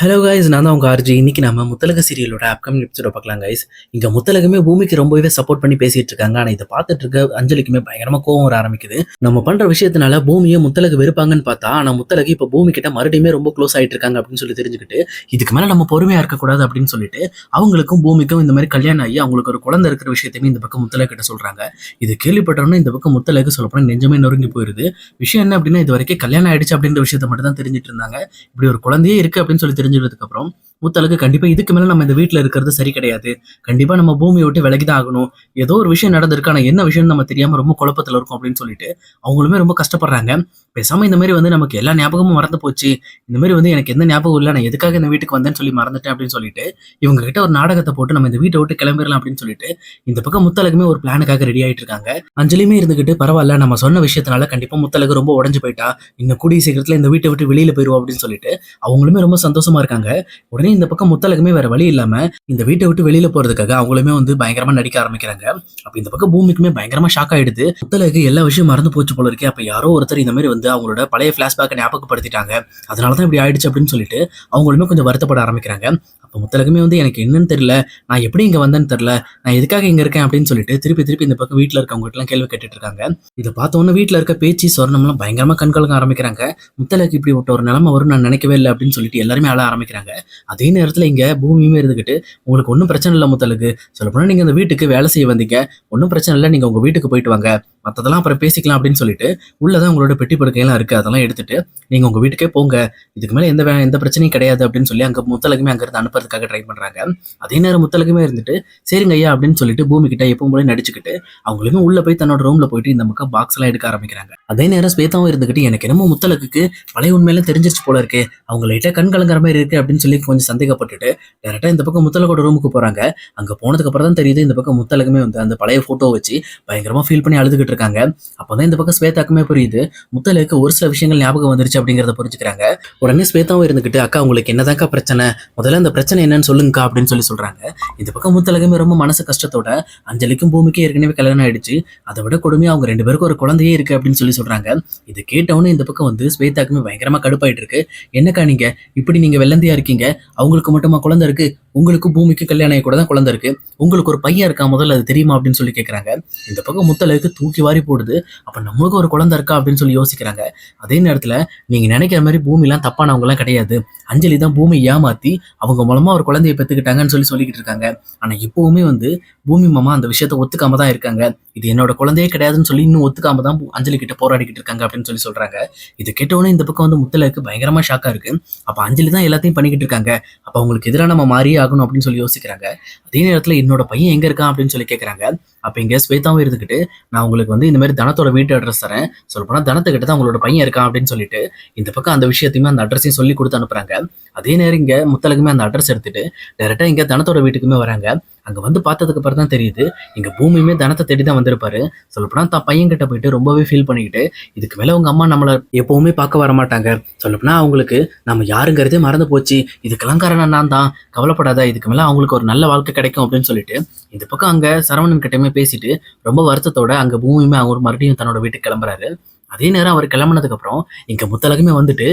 Hello guys நான் தான் உங்கள் ஆர்ஜி இன்னைக்கு நம்ம முத்தலக சீரியலோட அப்கமிங் எபிசோட பார்க்கலாம் கைஸ் இங்கே முத்தலகமே பூமிக்கு ரொம்பவே சப்போர்ட் பண்ணி பேசிட்டு இருக்காங்க. ஆனால் இதை பார்த்துட்டு இருக்க அஞ்சலிக்குமே பயங்கரமாக கோவம் வர ஆரம்பிக்குது. நம்ம பண்ற விஷயத்தினால பூமியை முத்தலகு வெறுப்பாங்கன்னு பார்த்தா ஆனால் முத்தலகு இப்போ பூமி கிட்ட மறுபடியுமே ரொம்ப க்ளோஸ் ஆயிட்டு இருக்காங்க அப்படின்னு சொல்லி தெரிஞ்சுக்கிட்டு இதுக்கு மேலே நம்ம பொறுமையா இருக்கக்கூடாது அப்படின்னு சொல்லிட்டு அவங்களுக்கும் பூமிக்கும் இந்த மாதிரி கல்யாணம் ஆகி அவங்களுக்கு ஒரு குழந்தை இருக்கிற விஷயத்தையுமே இந்த பக்கம் முத்தலகு கிட்ட சொல்றாங்க. இது கேள்விப்பட்டோம்னா இந்த பக்கம் முத்தலகு சொல்லப்போனால் நெஞ்சமே நொறுங்கி போயிருது. விஷயம் என்ன அப்படின்னா இது வரைக்கும் கல்யாணம் ஆயிடுச்சு அப்படின்ற விஷயத்த மட்டும் தான் தெரிஞ்சிட்டு இருந்தாங்க. இப்படி ஒரு குழந்தையே இருக்கு அப்படின்னு சொல்லி தெரிஞ்சதுக்கு அப்புறம் முத்தலுக்கு கண்டிப்பா இதுக்கு மேல நம்ம இந்த வீட்ல இருக்கிறது சரி கிடையாது. கண்டிப்பா நம்ம பூமியை விட்டு விலகி தான் ஆகணும். ஏதோ ஒரு விஷயம் நடந்திருக்கு. ஆனா என்ன விஷயம் நம்ம தெரியாம ரொம்ப குழப்பத்துல இருக்கும் அப்படின்னு சொல்லிட்டு அவங்களுமே ரொம்ப கஷ்டப்படுறாங்க. பேசாம இந்த மாதிரி வந்து நமக்கு எல்லா ஞாபகமும் மறந்து போச்சு. இந்த மாதிரி வந்து எனக்கு எந்த ஞாபகம் இல்லை நான் எதுக்காக இந்த வீட்டுக்கு வந்தேன்னு சொல்லி மறந்துட்டேன் அப்படின்னு சொல்லிட்டு இவங்க கிட்ட ஒரு நாடகத்தை போட்டு நம்ம இந்த வீட்டை விட்டு கிளம்பிடலாம் அப்படின்னு சொல்லிட்டு இந்த பக்கம் முத்தலகுமே ஒரு பிளானுக்காக ரெடி ஆயிட்டு இருக்காங்க. அஞ்சலியுமே இருந்துகிட்டு பரவாயில்ல நம்ம சொன்ன விஷயத்தினால கண்டிப்பா முத்தலகு ரொம்ப உடஞ்சு போயிட்டா. இன்னும் கூடிய சீக்கிரத்துல இந்த வீட்டை விட்டு வெளியில போயிருவோம் அப்படின்னு சொல்லிட்டு அவங்களுமே ரொம்ப சந்தோஷமா இருக்காங்க. உடனே இந்த பக்கம் முத்தலகுமே வேற வழி இல்லாம இந்த வீட்டை விட்டு வெளியில போறதுக்காக அவங்களுமே வந்து பயங்கரமா நடிக்க ஆரம்பிக்கிறாங்க. அப்ப இந்த பக்கம் பூமிக்குமே பயங்கரமா ஷாக் ஆயிடுது. முத்தலகு எல்லா விஷயம் மறந்து போச்சு போல இருக்கே. அப்ப யாரோ ஒருத்தர் இந்த மாதிரி வந்து அவங்களோட பழைய ஃப்ளாஷ்பேக்கை ஞாபகப்படுத்திட்டாங்க. அதனால தான் இப்படி ஆயிடுச்சு அப்படின்னு சொல்லிட்டு அவங்களுமே கொஞ்சம் வருத்தப்பட ஆரம்பிக்கிறாங்க. அப்போ முத்தலகமே வந்து எனக்கு என்னன்னு தெரியல நான் எப்படி இங்கே வந்தேன்னு தெரில நான் எதுக்காக இங்கே இருக்கேன் அப்படின்னு சொல்லிட்டு திருப்பி திருப்பி இந்த பக்கம் வீட்டில் இருக்கவங்ககிட்டலாம் கேள்வி கேட்டுட்டு இருக்காங்க. இதை பார்த்த உடனே இருக்க பேச்சு சொர்ணம்லாம் பயங்கரமாக கண்கலங்க ஆரம்பிக்கிறாங்க. முத்தலகு இப்படி ஒரு நிலைமை வரும் நான் நினைக்கவே இல்லை அப்படின்னு சொல்லிட்டு எல்லாருமே அழ ஆரம்பிக்கிறாங்க. அதே நேரத்தில் இங்கே பூமியுமே இருந்துக்கிட்டு உங்களுக்கு ஒன்றும் பிரச்சனை இல்லை முத்தலுக்கு. சொல்லப்போனால் நீங்கள் அந்த வீட்டுக்கு வேலை செய்ய வந்தீங்க. ஒன்றும் பிரச்சனை இல்லை. நீங்கள் உங்கள் வீட்டுக்கு போயிட்டு வாங்க. மற்றதெல்லாம் அப்புறம் பேசிக்கலாம் அப்படின்னு சொல்லிட்டு உள்ளதான் உங்களோட பெட்டி படுக்கையெல்லாம் இருக்கு. அதெல்லாம் எடுத்துட்டு நீங்க உங்க வீட்டுக்கே போங்க. இதுக்கு மேலே எந்த வே- எந்த பிரச்சனையும் கிடையாது அப்படின்னு சொல்லி அங்க முத்தலகுமே அங்க இருந்து அனுப்புறதுக்காக ட்ரை பண்றாங்க. அதே நேரம் முத்தலகுமே இருந்துட்டு சரிங்க ஐயா அப்படின்னு சொல்லிட்டு பூமி கிட்ட எப்பவும் போல நடிச்சுக்கிட்டு அவங்களுமே உள்ள போய் தன்னோட ரூம்ல போயிட்டு இந்த பக்கம் பாக்ஸ் எல்லாம் எடுக்க ஆரம்பிக்கிறாங்க. அதே நேரம் ஸ்வேதாவும் இருந்துகிட்டு எனக்கு என்னமோ முத்தலகுக்கு பழைய உண்மையெல்லாம் தெரிஞ்சிருச்சு போல இருக்கு. அவங்க கண் கலங்குற மாதிரி இருக்கு அப்படின்னு சொல்லி கொஞ்சம் சந்தேகப்பட்டுட்டு டேரக்டா இந்த பக்கம் முத்தலகோட ரூமுக்கு போறாங்க. அங்க போனதுக்கு அப்புறம் தான் தெரியுது இந்த பக்கம் முத்தலகுமே வந்து அந்த பழைய ஃபோட்டோ வச்சு பயங்கரமா ஃபீல் பண்ணி அழுதுகிட்டு இருக்காங்க. அப்போதான் இந்த பக்கம் ஸ்வேதாக்குமே புரியுது. முத்தலுக்கு ஒரு சில விஷயங்கள் ஞாபகம் வந்துருச்சு அப்படிங்கிறத புரிஞ்சுக்கிறாங்க. உடனே ஸ்வேதாவும் இருந்துகிட்டு அக்கா உங்களுக்கு என்னதாக்கா பிரச்சனை? முதல்ல அந்த பிரச்சனை என்னன்னு சொல்லுங்கக்கா அப்படின்னு சொல்லி சொல்றாங்க. இந்த பக்கம் முத்தலகுமே ரொம்ப மனசு கஷ்டத்தோட அஞ்சலிக்கும் பூமிக்கும் ஏற்கனவே கல்யாணம் ஆயிடுச்சு. அதை விட கொடுமையா அவங்க ரெண்டு பேருக்கும் ஒரு குழந்தையே இருக்கு அப்படின்னு சொல்லி சொல்றாங்க. இது கேட்டவொன்னே இந்த பக்கம் வந்து ஸ்வேதாக்குமே பயங்கரமா கடுப்பாயிட்டு இருக்கு. என்னக்கா நீங்க? இப்படி நீங்க வெள்ளந்தியா இருக்கீங்க. அவங்களுக்கு மட்டுமா குழந்தை இருக்கு? உங்களுக்கு பூமிக்கு கல்யாணம் கூட தான் குழந்தை இருக்கு. உங்களுக்கு ஒரு பையன் இருக்கா? முதல்ல அது தெரியுமா? அப்படின்னு சொல்லி கேக்குறாங்க. இந்த பக்கம் முத்தலுக்கு தூக்கி வாரி போடுது. அப்ப நம்மளுக்கு ஒரு குழந்தை இருக்கா அப்படின்னு சொல்லி யோசிக்கிறாங்க. அதே நேரத்துல நீங்க நினைக்கிற மாதிரி பூமிலாம் தப்பானவங்கலாம் கிடையாது. அஞ்சலி தான் பூமி ஏமாத்தி அவங்க மூலமா ஒரு குழந்தைய பெத்துக்கிட்டாங்கன்னு சொல்லி சொல்லிக்கிட்டு இருக்காங்க. ஆனா இப்போவுமே வந்து பூமி மாமா அந்த விஷயத்த ஒத்துக்காம தான் இருக்காங்க. இது என்னோட குழந்தையே கிடையாதுன்னு சொல்லி இன்னும் ஒத்துக்காம தான் அஞ்சலி கிட்ட போராடிக்கிட்டு இருக்காங்க அப்படின்னு சொல்லி சொல்றாங்க. இது கேட்டவுடனே இந்த பக்கம் வந்து முத்தலுக்கு பயங்கரமா ஷாக்கா இருக்கு. அப்ப அஞ்சலி தான் எல்லாத்தையும் பண்ணிக்கிட்டு இருக்காங்க. அப்போ அவங்களுக்கு எதிராக நம்ம மாறியே ஆகணும் அப்படின்னு சொல்லி யோசிக்கிறாங்க. அதே நேரத்துல என்னோட பையன் எங்க இருக்கான் அப்படின்னு சொல்லி கேட்குறாங்க அப்போ இங்கே ஸ்வேதாவும் இருந்துக்கிட்டு நான் உங்களுக்கு வந்து இந்த மாதிரி தனத்தோட வீட்டு அட்ரஸ் தரேன். சொல்லப்போனால் தனத்துக்கிட்ட தான் உங்களோட பையன் இருக்கான் அப்படின்னு சொல்லிட்டு இந்த பக்கம் அந்த விஷயத்தையுமே அந்த அட்ரஸையும் சொல்லி கொடுத்து அனுப்புறாங்க. அதே நேரம் இங்கே முத்தலகுமே அந்த அட்ரஸ் எடுத்துட்டு டேரெக்டாக இங்கே தனத்தோட வீட்டுக்குமே வராங்க. அங்கே வந்து பார்த்ததுக்கு அப்புறம் தான் தெரியுது. எங்கள் பூமியுமே தனத்தை தேடி தான் வந்திருப்பாரு. சொல்லப்போனால் தான் பையன் கிட்ட போயிட்டு ரொம்பவே ஃபீல் பண்ணிக்கிட்டு இதுக்கு மேலே அவங்க அம்மா நம்மளை எப்போவுமே பார்க்க வர மாட்டாங்க. சொல்லப்போனால் அவங்களுக்கு நம்ம யாருங்கிறதே மறந்து போச்சு. இதுக்கெல்லாம் காரணம் நான் தான். கவலைப்படாத இதுக்கு மேலே அவங்களுக்கு ஒரு நல்ல வாழ்க்கை கிடைக்கும் அப்படின்னு சொல்லிட்டு இந்த பக்கம் அங்கே சரவணன் கிட்டயுமே பேசிட்டு ரொம்ப வருத்தத்தோட அங்கே பூமியுமே அவர் மறுபடியும் தன்னோட வீட்டுக்கு கிளம்புறாரு. அதே நேரம் அவர் கிளம்புனதுக்கப்புறம் இங்கே முத்தலகமே வந்துட்டு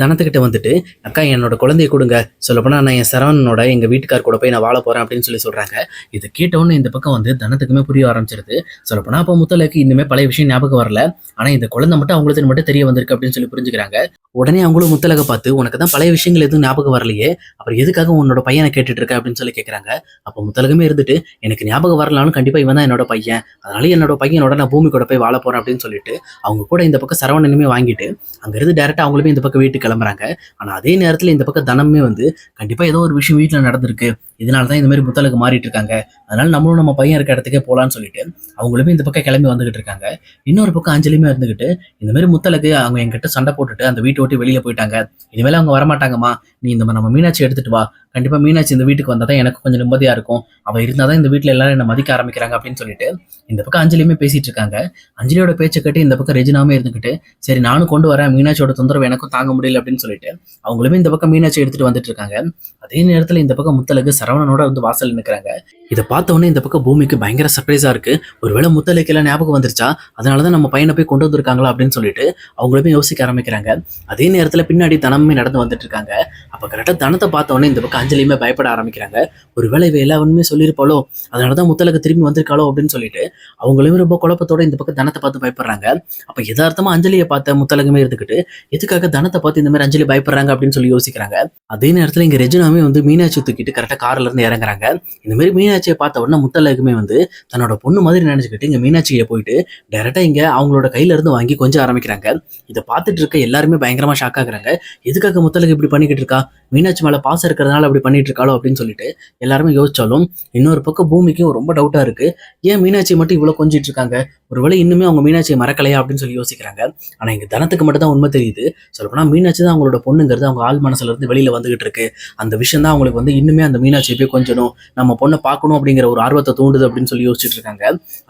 தனத்துக்கிட்ட வந்துட்டு அக்கா என்னோட குழந்தைய கொடுங்க. சொல்லப்போனால் நான் என் சரவணனோட எங்கள் வீட்டுக்கார் கூட போய் நான் வாழ போகிறேன் அப்படின்னு சொல்லி சொல்கிறாங்க இதை கேட்டவுடனே இந்த பக்கம் வந்து தனத்துக்குமே புரிய ஆரம்பிச்சிருது. சொல்லப்போனால் அப்போ முத்தலக்கு இன்னுமே பழைய விஷயம் ஞாபகம் வரல. ஆனால் இந்த குழந்தை மட்டும் அவங்களுக்கு மட்டும் தெரிய வந்திருக்கு அப்படின்னு சொல்லி புரிஞ்சுக்கிறாங்க. உடனே அவங்களும் முத்தலக பார்த்து உனக்கு தான் பழைய விஷயங்கள் எதுவும் ஞாபகம் வரலையே. அப்புறம் எதுக்காக உன்னோட பையனை கேட்டுட்டு இருக்க? அப்படின்னு சொல்லி கேட்குறாங்க அப்போ முத்தலகமே இருந்துட்டு எனக்கு ஞாபகம் வரலாம்னு கண்டிப்பாக இவன் தான் என்னோட பையன். அதனால என்னோட பையனோட நான் பூமி கூட போய் வாழ போறேன். அப்படின்னு சொல்லிட்டு அவங்க கூட இந்த பக்கம் சரவணனுமே வாங்கிட்டு அங்க இருந்து டேரக்டா அவங்களுமே இந்த பக்கம் வீட்டுக்கு கிளம்புறாங்க. ஆனா அதே நேரத்துல இந்த பக்கம் தனமே வந்து கண்டிப்பா ஏதோ ஒரு விஷயம் வீட்டில் நடந்திருக்கு. இதனால தான் இந்த மாதிரி முத்தலுக்கு மாறிட்டு இருக்காங்க. அதனால நம்மளும் நம்ம பையன் இருக்க இடத்துக்கே போகலான்னு சொல்லிட்டு அவங்களுமே இந்த பக்கம் கிளம்பி வந்துகிட்டு இருக்காங்க. இன்னொரு பக்கம் அஞ்சலியுமே இருந்துகிட்டு இந்த மாதிரி முத்தலுக்கு அவங்க என்கிட்ட சண்டை போட்டுட்டு அந்த வீட்டு விட்டு வெளியில போயிட்டாங்க. இனிமேல் அவங்க வரமாட்டாங்கம்மா. நீ இந்த நம்ம மீனாட்சி எடுத்துட்டு வா. கண்டிப்பா மீனாட்சி இந்த வீட்டுக்கு வந்தா தான் எனக்கு கொஞ்சம் நிம்மதியா இருக்கும். அவ இருந்தாதான் தான் இந்த வீட்டுல எல்லாரும் என்ன மதிக்க ஆரம்பிக்கிறாங்க அப்படின்னு சொல்லிட்டு இந்த பக்கம் அஞ்சலியுமே பேசிட்டு இருக்காங்க. அஞ்சலியோட பேச்சை கேட்டு இந்த பக்கம் ரெஜினாமே இருந்துகிட்டு சரி நானும் கொண்டு வரேன். மீனாட்சியோட தொந்தரவு எனக்கும் தாங்க முடியல அப்படின்னு சொல்லிட்டு அவங்களுமே இந்த பக்கம் மீனாட்சி எடுத்துட்டு வந்துட்டு இருக்காங்க. அதே நேரத்துல இந்த பக்கம் முத்தலகு சரவணனோட வந்து வாசல் நிற்கிறாங்க இதை பார்த்தோன்னே உடனே இந்த பக்கம் பூமிக்கு பயங்கர சர்ப்ரைஸா இருக்கு. ஒருவேளை முத்தலைக்கு எல்லாம் ஞாபகம் வந்துருச்சா? அதனாலதான் நம்ம பையனை போய் கொண்டு வந்திருக்காங்களா அப்படின்னு சொல்லிட்டு அவங்களுமே யோசிக்க ஆரம்பிக்கிறாங்க. அதே நேரத்துல பின்னாடி தனமே நடந்து வந்துட்டு இருக்காங்க. அப்ப கரெக்டா தனத்தை பார்த்தோன்னே உடனே இந்த பக்கம் அஞ்சலியுமே பயப்பட ஆரம்பிக்கிறாங்க. ஒருவேளை இவ எல்லாருமே சொல்லியிருப்பாளோ? அதனால தான் முத்தலக்கு திரும்பி வந்திருக்காளோ அப்படின்னு சொல்லிட்டு அவங்களுமே ரொம்ப குழப்பத்தோட இந்த பக்கம் தனத்தை பார்த்து பயப்படுறாங்க. அப்ப யதார்த்தமா அஞ்சலியை பார்த்த முத்தலகமே இருந்துக்கிட்டு எதுக்காக தனத்தை பார்த்து இந்த மாதிரி அஞ்சலி பயப்படுறாங்க? அப்படின்னு சொல்லி யோசிக்கிறாங்க. அதே நேரத்தில் இங்க ரெஜினாமே வந்து மீனாட்சி தூக்கிட்டு கரெக்டாக கார்ல இருந்து இறங்குறாங்க. இந்த மாதிரி மீனாட்சியை பார்த்த உடனே முத்தலகுமே வந்து தன்னோட பொண்ணு மாதிரி நினைச்சுக்கிட்டு இங்க மீனாட்சியை போயிட்டு டைரக்டா இங்க அவங்களோட கையில இருந்து வாங்கி கொஞ்சம் ஆரம்பிக்கிறாங்க. இதை பார்த்துட்டு இருக்க எல்லாருமே பயங்கரமா ஷாக் ஆகுறாங்க. எதுக்காக முத்தலகு இப்படி பண்ணிக்கிட்டு இருக்கா? மீனாட்சி மேல பாசம் இருக்கிறதுனால அப்படி பண்ணிட்டு இருக்காளோ அப்படின்னு சொல்லிட்டு எல்லாருமே யோசிச்சாலும் இன்னொரு பக்கம் பூமிக்கும் ரொம்ப டவுட்டா இருக்கு. ஏன் மீனாட்சி மட்டும் இவ்வளவு கொஞ்சிட்டு இருக்காங்க ஒருவேளை இன்னுமே அவங்க மீனாட்சியை மறக்கலையா அப்படின்னு சொல்லி யோசிக்கிறாங்க. ஆனா இங்க தனத்துக்கு மட்டும் தான் உண்மை தெரியுது. சொல்லப்போனா மீனாட்சி தான் அவங்களோட பொண்ணுங்கிறது அவங்க ஆள் மனசுல இருந்து வெளியில வந்துகிட்டு இருக்கு. அந்த விஷயம் தான் அவங்களுக்கு வந்து இன்னுமே அந்த மீனாட்சியை போய் கொஞ்சணும். நம்ம பொண்ணை பார்க்கணும் அப்படிங்கிற ஒரு ஆர்வத்தை தூண்டுது அப்படின்னு சொல்லி யோசிச்சுட்டு இருக்காங்க.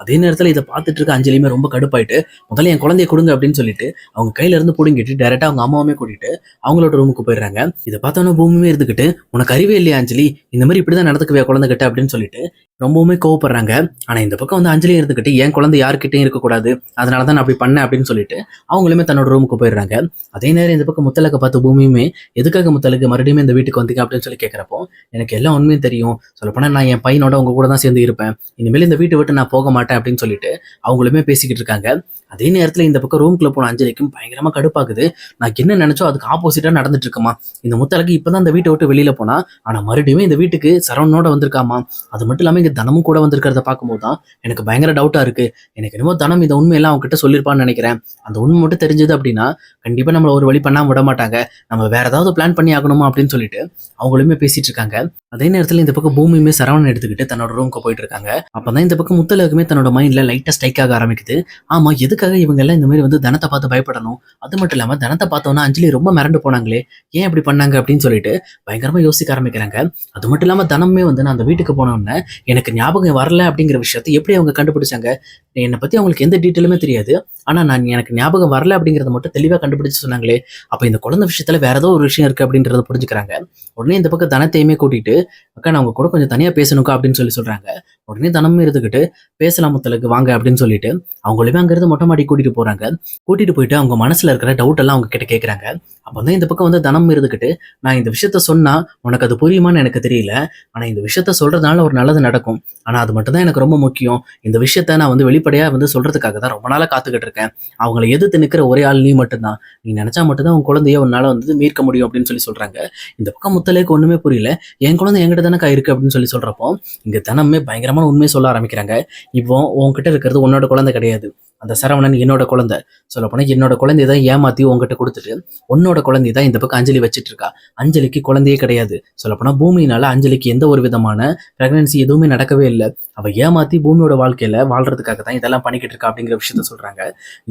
அதே நேரத்தில் இதை பார்த்துட்டு இருக்க அஞ்சலியுமே ரொம்ப கடுப்பாயிட்டு முதல்ல என் குழந்தைய கொடுங்க அப்படின்னு சொல்லிட்டு அவங்க கையில இருந்து பிடுங்கிட்டு டேரக்டா அவங்க அம்மாவுமே கூட்டிட்டு அவங்களோட ரூமுக்கு போயிடுறாங்க. இதை பார்த்தோன்னா பூமியுமே இருந்துக்கிட்டு உனக்கு கறிவே இல்லையா அஞ்சலி? இந்த மாதிரி இப்படிதான் நடந்துக்குவியா குழந்தைகிட்ட அப்படின்னு சொல்லிட்டு ரொம்பவுமே கோவப்படுறாங்க. ஆனா இந்த பக்கம் வந்து அஞ்சலி இருந்துக்கிட்டு என் குழந்தை யார்கிட்டயும் இருக்கக்கூடாது. அதனால தான் நான் அப்படி பண்ணேன் அப்படின்னு சொல்லிட்டு அவங்களுமே தன்னோட ரூமுக்கு போயிடுறாங்க. அதே நேரம் இந்த பக்கம் முத்தலக்க பார்த்து பூமியுமே எதுக்காக முத்தலுக்கு மறுபடியும் இந்த வீட்டுக்கு வந்தீங்க? அப்படின்னு சொல்லி கேட்குறப்போ எனக்கு எல்லா உண்மையும் தெரியும். சொல்லப்போனா நான் என் பையனோட உங்க கூட தான் சேர்ந்து இருப்பேன். இனிமேல் இந்த வீட்டை விட்டு நான் போக மாட்டேன் அப்படின்னு சொல்லிட்டு அவங்களுமே பேசிக்கிட்டு இருக்காங்க. அதே நேரத்தில் இந்த பக்கம் ரூம்குள்ளே போன அஞ்சலிக்கும் பயங்கரமா கடுப்பாக்குது நான் என்ன நினைச்சோ அதுக்கு ஆப்போசிட்டா நடந்துட்டு இருக்குமா? இந்த முத்தலக்கு இப்பதான் இந்த வீட்டை விட்டு வெளியில போனா ஆனா மறுபடியும் இந்த வீட்டுக்கு சரவணனோட வந்திருக்காமா? அது மட்டும் இல்லாம இங்கே தனமும் கூட வந்திருக்கிறத பார்க்கும்போது தான் எனக்கு பயங்கர டவுட்டா இருக்கு. எனக்கு என்னமோ தனம் இந்த உண்மையெல்லாம் அவங்க கிட்ட சொல்லியிருப்பான்னு நினைக்கிறேன். அந்த உண்மை மட்டும் தெரிஞ்சது அப்படின்னா கண்டிப்பா நம்மளை ஒரு வழி பண்ணாம விட மாட்டாங்க. நம்ம வேற ஏதாவது பிளான் பண்ணி ஆகணுமா அப்படின்னு சொல்லிட்டு அவங்களுமே பேசிட்டு இருக்காங்க. அதே நேரத்தில் இந்த பக்கம் பூமியுமே சரவணன் எடுத்துக்கிட்டு தன்னோட ரூமுக்கு போயிட்டு இருக்காங்க. அப்பதான் இந்த பக்கம் முத்தலகுமே தன்னோட மைண்ட்ல லைட்டா ஸ்ட்ரைக் ஆக ஆரம்பிக்குது. ஆமா எதுக்காக இவங்க எல்லாம் இந்த மாதிரி வந்து தனத்தை பார்த்து பயப்படணும்? அது மட்டும் இல்லாம தனத்தை பார்த்தோன்னா அஞ்சலி ரொம்ப மிரண்டு போனாங்களே ஏன் இப்படி பண்ணாங்க அப்படின்னு சொல்லிட்டு பயங்கரமா யோசிக்க ஆரம்பிக்கிறாங்க. அது மட்டும் இல்லாம தனமே வந்து நான் அந்த வீட்டுக்கு போன உடனே எனக்கு ஞாபகம் வரல அப்படிங்கிற விஷயத்தை எப்படி அவங்க கண்டுபிடிச்சாங்க? என்னை பத்தி அவங்களுக்கு எந்த டீட்டெயிலுமே தெரியாது. ஆனா நான் எனக்கு ஞாபகம் வரல அப்படிங்கறத மட்டும் தெளிவா கண்டுபிடிச்சு சொன்னாங்களே அப்போ இந்த குழந்தை விஷயத்துல வேற ஏதோ ஒரு விஷயம் இருக்கு அப்படின்றத புரிஞ்சுக்கிறாங்க. உடனே இந்த பக்கம் தனத்தையுமே கூட்டிட்டு அக்கா நான் அவங்க கூட கொஞ்சம் தனியா பேசணுக்கா அப்படின்னு சொல்லி சொல்றாங்க. உடனே தனமும் இருந்துக்கிட்டு பேசலாம் முத்தலுக்கு வாங்க அப்படின்னு சொல்லிட்டு அவங்களுமே அங்கேருந்து மொட்டை மாடி கூட்டிட்டு போறாங்க. கூட்டிட்டு போயிட்டு அவங்க மனசுல இருக்கிற டவுட் எல்லாம் அவங்க கிட்ட கேக்குறாங்க. அப்பதான் இந்த பக்கம் வந்து தனம் இருந்துக்கிட்டு நான் இந்த விஷயத்த சொன்னா உனக்கு அது புரியுமான்னு எனக்கு தெரியல. ஆனா இந்த விஷயத்த சொல்றதுனால ஒரு நல்லது நடக்கும். ஆனா அது மட்டும் தான் எனக்கு ரொம்ப முக்கியம். இந்த விஷயத்த நான் வந்து வெளிப்படையாக வந்து சொல்றதுக்காக தான் ரொம்ப நாளாக காத்துக்கிட்டு இருக்கேன். அவங்களை எதிர்த்து நிக்கிற ஒரே ஆள் நீ மட்டும்தான். நீ நினைச்சா மட்டும்தான் உன் குழந்தைய உன்னால வந்து மீட்க முடியும் அப்படின்னு சொல்லி சொல்றாங்க. இந்த பக்கம் முத்தலேக்கு ஒன்றுமே புரியல. என் குழந்தை என்கிட்ட தானக்கா இருக்கு அப்படின்னு சொல்லி சொல்றப்போ இங்க தனமே பயங்கரமான உண்மையை சொல்ல ஆரம்பிக்கிறாங்க. இப்போ உன்கிட்ட இருக்கிறது உன்னோட குழந்தை கிடையாது. அந்த சரவணன் என்னோட குழந்தை. சொல்லப்போனால் என்னோட குழந்தை தான் ஏமாத்தி உங்ககிட்ட கொடுத்துட்டு உன்னோட குழந்தை தான் இந்த பக்கம் அஞ்சலி வச்சுட்டு இருக்கா அஞ்சலிக்கு குழந்தையே கிடையாது. சொல்லப்போனால் பூமியினால அஞ்சலிக்கு எந்த ஒரு விதமான பிரெக்னன்சி எதுவுமே நடக்கவே இல்லை. அவ ஏமாத்தி பூமியோட வாழ்க்கையில வாழ்றதுக்காக தான் இதெல்லாம் பண்ணிக்கிட்டு இருக்கா அப்படிங்கிற விஷயத்த சொல்றாங்க.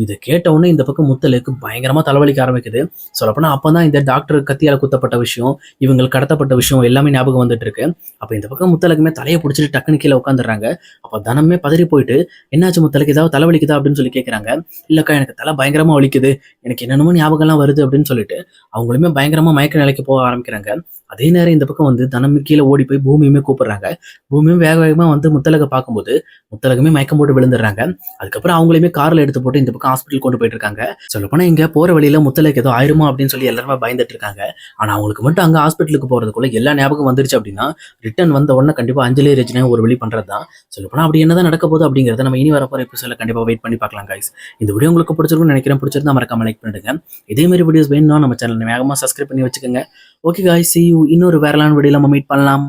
இதை கேட்ட உடனே இந்த பக்கம் முத்தலுக்கு பயங்கரமா தலைவலிக்க ஆரம்பிக்குது. சொல்லப்போனா அப்பதான் இந்த டாக்டர் கத்தியால் குத்தப்பட்ட விஷயம் இவங்களுக்கு கடத்தப்பட்ட விஷயம் எல்லாமே ஞாபகம் வந்துட்டு இருக்கு அப்ப இந்த பக்கம் முத்தலுக்குமே தலையை பிடிச்சிட்டு டக்குனு கீழே உட்காந்துடுறாங்க. அப்ப தனமே பதறி போயிட்டு என்னாச்சு முத்தலுக்கு? ஏதாவது தலைவலிக்குதா? அப்படின்னு சொல்லி கேட்குறாங்க இல்லக்கா எனக்கு தலை பயங்கரமா வலிக்குது. எனக்கு என்னென்னமோ ஞாபகம்லாம் வருது அப்படின்னு சொல்லிட்டு அவங்களுமே பயங்கரமா மயக்க நிலைக்கு போக ஆரம்பிக்கிறாங்க. அதே நேரம் இந்த பக்கம் வந்து தனம் கீழே ஓடி போய் பூமியுமே கூப்பிடுறாங்க. பூமியும் வேக வேகமா வந்து முத்தலக பார்க்கும்போது முத்தலகமே மயக்கம் போட்டு விழுந்துடுறாங்க. அதுக்கப்புறம் அவங்களையுமே கார்ல எடுத்து போட்டு இந்த பக்கம் ஹாஸ்பிட்டல் கொண்டு போயிட்டு இருக்காங்க. சொல்லப்போனால் இங்கே இங்க போற வழியில முத்தலக்கு ஏதோ ஆயிருமா அப்படின்னு சொல்லி எல்லாருமே பயந்துட்டு இருக்காங்க. ஆனா அவங்களுக்கு மட்டும் அங்க ஹாஸ்பிட்டலுக்கு போறதுக்குள்ள எல்லா ஞாபகம் வந்துருச்சு அப்படின்னா ரிட்டர்ன் வந்த உடனே கண்டிப்பா அஞ்சலி ரஜினா ஒரு வழி பண்றது தான் சொல்லப்போனால் அப்படி அப்படி என்னதான் நடக்க போகுது அப்படிங்கறத நம்ம இனி வரப்போகிற எபிசோட கண்டிப்பா வெயிட் பண்ணி பார்க்கலாம் கைஸ் இந்த வீடியோ உங்களுக்கு பிடிச்சிருக்கும்னு நினைக்கிறேன். பிடிச்சிருந்தா மறக்காம லைக் பண்ணிடுங்க. இதே மாதிரி வீடியோஸ் வேணும்னா நம்ம சேனல் வேகமா சப்ஸ்கிரைப் பண்ணி வச்சுக்கோங்க. Okay guys. சி யூ இன்னொரு வேறலான வீடியோ நம்ம மீட் பண்ணலாம்.